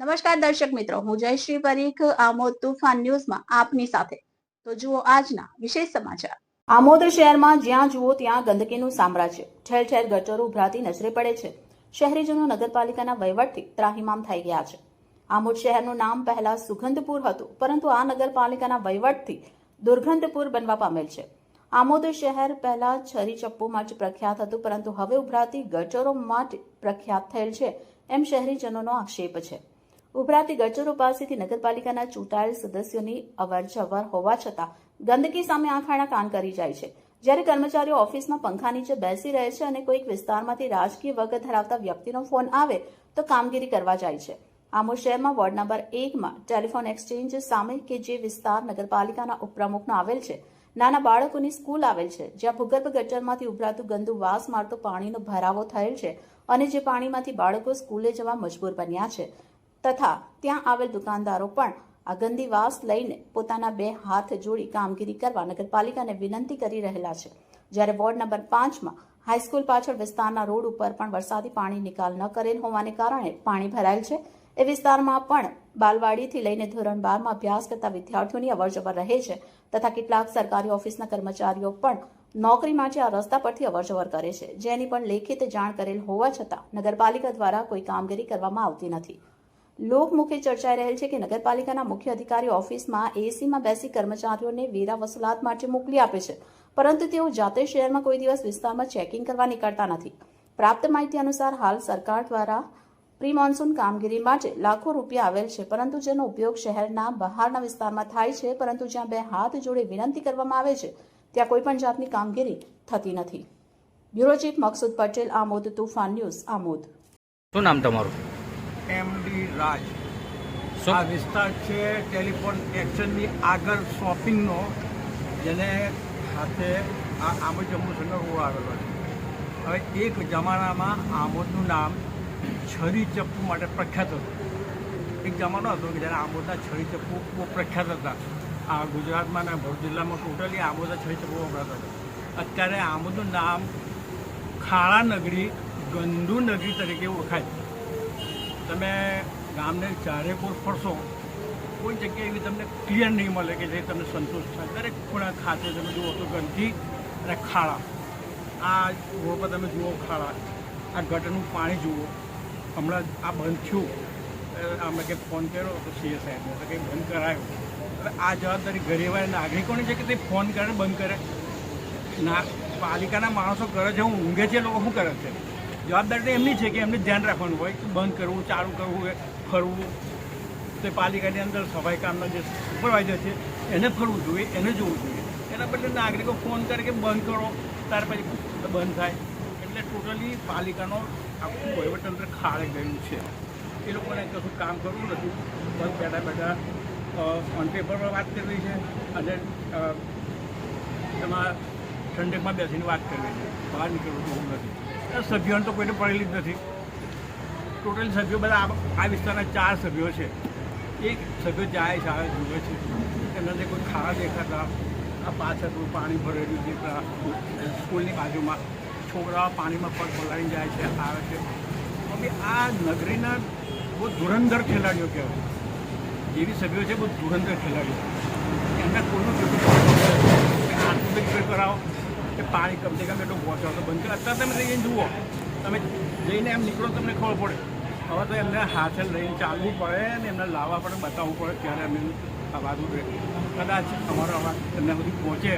નમસ્કાર દર્શક મિત્રો, હું જયશ્રી પરીખ, આમોદ તુફાન ન્યૂઝમાં આપની સાથે. તો જુઓ આજના વિશેષ સમાચાર. આમોદ શહેરમાં જ્યાં જુઓ ત્યાં ગંદકીનું સામ્રાજ્ય. ઠેર ઠેર ગટરો ઉભરાતી નજરે પડે છે. શહેરીજનો નગરપાલિકાના વહીવટથી ત્રાહિમામ થઈ ગયા છે. આમોદ શહેરનું નામ પહેલા સુગંધપુર હતું, પરંતુ આ નગરપાલિકાના વહીવટથી દુર્ગંધપુર બનવા પામેલ છે. આમોદ શહેર પહેલા છરી ચપ્પુ માટે પ્રખ્યાત હતું, પરંતુ હવે ઉભરાતી ગટરો માટે પ્રખ્યાત થયેલ છે, એમ શહેરીજનોનો આક્ષેપ છે. ઉભરાતી ગટરો પાસેથી નગરપાલિકાના ચૂંટાયેલ સદસ્યોની અવર જવર હોવા છતાં ગંદકી સામે આંખાણા કાન કરી જાય છે. જ્યારે કર્મચારીઓ ઓફિસમાં પંખા નીચે બેસી રહે છે અને કોઈક વિસ્તારમાંથી રાજકીય વગર ધરાવતા વ્યક્તિનો ફોન આવે, તો કામગીરી કરવા જાય છે. આમો શહેરમાં વોર્ડ નંબર એકમાં ટેલિફોન એક્સચેન્જ સામે કે જે વિસ્તાર નગરપાલિકાના ઉપપ્રમુખનો આવેલ છે. નાના બાળકોની સ્કૂલ આવેલ છે, જ્યાં ભૂગર્ભ ગટરમાંથી ઉભરાતું ગંદુ વાસ મારતો પાણીનો ભરાવો થયેલ છે અને જે પાણીમાંથી બાળકો સ્કૂલે જવા મજબૂર બન્યા છે. તથા ત્યાં આવેલ દુકાનદારો પણ આ ગંદી લઈને પોતાના બે હાથ જોડી કામગીરી કરવા નગરપાલિકાને વિનંતી કરી રહેલા છે. જ્યારે વોર્ડ નંબર પાંચમાં હાઈસ્કૂલ પાછળ વિસ્તારના રોડ ઉપર પણ વરસાદી પાણી નિકાલ ન કરેલ હોવાને કારણે પાણી ભરાયેલ છે. એ વિસ્તારમાં પણ બાલવાડીથી લઈને ધોરણ બારમાં અભ્યાસ કરતા વિદ્યાર્થીઓની અવરજવર રહે છે તથા કેટલાક સરકારી ઓફિસના કર્મચારીઓ પણ નોકરી માટે આ રસ્તા પરથી અવરજવર કરે છે. જેની પણ લેખિત જાણ કરેલ હોવા છતાં નગરપાલિકા દ્વારા કોઈ કામગીરી કરવામાં આવતી નથી. લોકમુખે ચર્ચાઈ રહેલ છે કે નગરપાલિકાના મુખ્ય અધિકારી ઓફિસમાં એસીમાં બેસી કર્મચારીઓને વેરા વસૂલાત માટે મોકલી આપે છે. પરંતુ તેઓ જાતે શહેરમાં કોઈ દિવસ વિસ્તારમાં ચેકિંગ કરવા નીકળતા નથી. પ્રાપ્ત માહિતી અનુસાર હાલ સરકાર દ્વારા પ્રી મોન્સૂન કામગીરી માટે લાખો રૂપિયા આવેલ છે, પરંતુ જેનો ઉપયોગ શહેરના બહારના વિસ્તારમાં થાય છે, પરંતુ જ્યાં બે હાથ જોડે વિનંતી કરવામાં આવે છે, ત્યાં કોઈપણ જાતની કામગીરી થતી નથી. Bureau chief Maqsood Patel, Amod Toofan news, Amod. શું નામ તમારું? એમડી રાજ? આ વિસ્તાર છે ટેલિફોન એક્શનની આગળ શોપિંગનો જેને સાથે આ આમોદ જમ્મુ સંગ્રહ આવેલો છે. હવે એક જમાનામાં આમોદનું નામ છરી ચપ્પુ માટે પ્રખ્યાત હતું. એક જમાનો હતો કે જ્યારે આમોદના છરી ચપ્પુ બહુ પ્રખ્યાત હતા. આ ગુજરાતમાં અને ભરૂચ જિલ્લામાં ટોટલી આમોદા છરી ચપ્પુ વપરાતા હતા. અત્યારે આમોદનું નામ ખાળા નગરી ગંદુ નગરી તરીકે ઓળખાય. તમે ગામને ચારે કોર ફરશો, કોઈ જગ્યાએ એવી તમને ક્લિયર નહીં મળે કે જે તમને સંતોષ થાય. દરેક ખૂણા ખાતે તમે જુઓ તો ગંદકી અને ખાડા આ રોડ પર તમે જુઓ ખાડા આ ગટરનું પાણી જુઓ. હમણાં આ બંધ થયું. અમે કંઈક ફોન કર્યો તો સીએ સાહેબને તો કંઈક બંધ કરાયો. હવે આ જવાબદારી ગરીવાય નાગરિકોની છે કે તે ફોન કરે, બંધ કરે? ના, પાલિકાના માણસો કરે છે હું ઊંઘે છે લોકો શું કરે છે? જવાબદારી તો એમની છે કે એમને ધ્યાન રાખવાનું હોય કે બંધ કરવું, ચાલુ કરવું ફરવું. તે પાલિકાની અંદર સફાઈ કામના જે સુપરવાઇઝર છે, એને ફરવું જોઈએ, એને જોવું જોઈએ. એના બદલે નાગરિકો ફોન કરે કે બંધ કરો, ત્યાર પછી બંધ થાય. એટલે ટોટલી પાલિકાનો આખું વહીવટતંત્ર ખાળે ગયું છે. એ લોકોને કશું કામ કરવું નથી. બસ બેઠા બેઠા ઓન પેપર પર વાત કરવી છે અને એમાં ઠંડકમાં બેસીને વાત કરવી છે. બહાર નીકળવું જોવું નથી. સભ્યોને તો કોઈને પડેલી જ નથી. ટોટલ સભ્યો બધા આ- વિસ્તારના ચાર સભ્યો છે. એક સભ્યો જાય છે, આવે, જુએ છે. એમના જે કોઈ ખાડા દેખાતા. આ પાછળ પાણી ભરેલું છે સ્કૂલની બાજુમાં. છોકરાઓ પાણીમાં પગ પલાળીને જાય છે, આવે છે. હવે આ નગરીના બહુ ધુરંધર ખેલાડીઓ કહેવાય. જેવી સભ્યો છે, બહુ ધુરંધર ખેલાડીઓ. એમના કોઈનું આર્થિક કરાવો. કે પાણી કમસે કમ એટલું પહોંચાડો તો બંધ અત્યારે તમે જઈને જુઓ. તમે જઈને એમ નીકળો તમને ખબર પડે. હવે તો એમને હાથે લઈને ચાલવું પડે ને એમને લાવવા પડે, બતાવવું પડે ત્યારે અમે અવાજ ઉઠે કદાચ અમારો અવાજ એમને સુધી પહોંચે.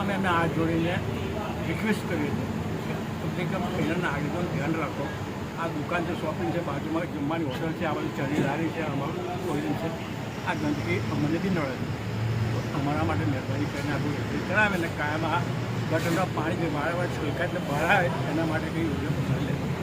અમે એમને હાથ જોડીને રિક્વેસ્ટ કરીએ છીએ. કમસે કમ પહેલાં આગળ ધ્યાન રાખો. આ દુકાન છે શોપિંગ છે, બાજુમાં જમવાની હોટલ છે, આ બધું ચરીદારી છે અમારું ભોજન છે. આ ગંદકી અમને બી નડે તો અમારા માટે મહેરબાની કરીને આ બધું કરાવે ને કાયમ આ ગટરના પાણી જે છલકાય એટલે ભરાય એના માટે કંઈ યોજના પસંદ લે.